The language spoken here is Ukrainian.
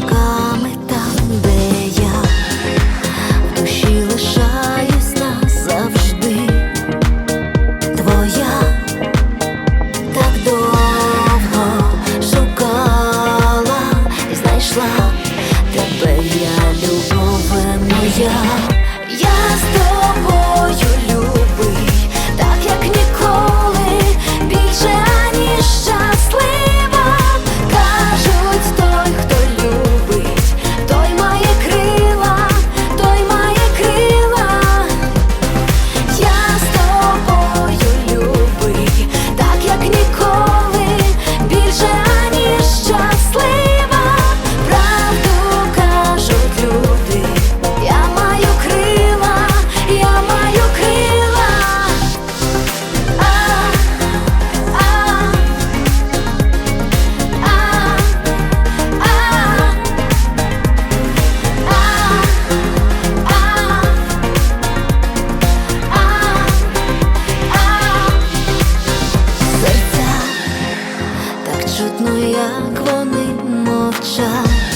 歌 як вони мовчать.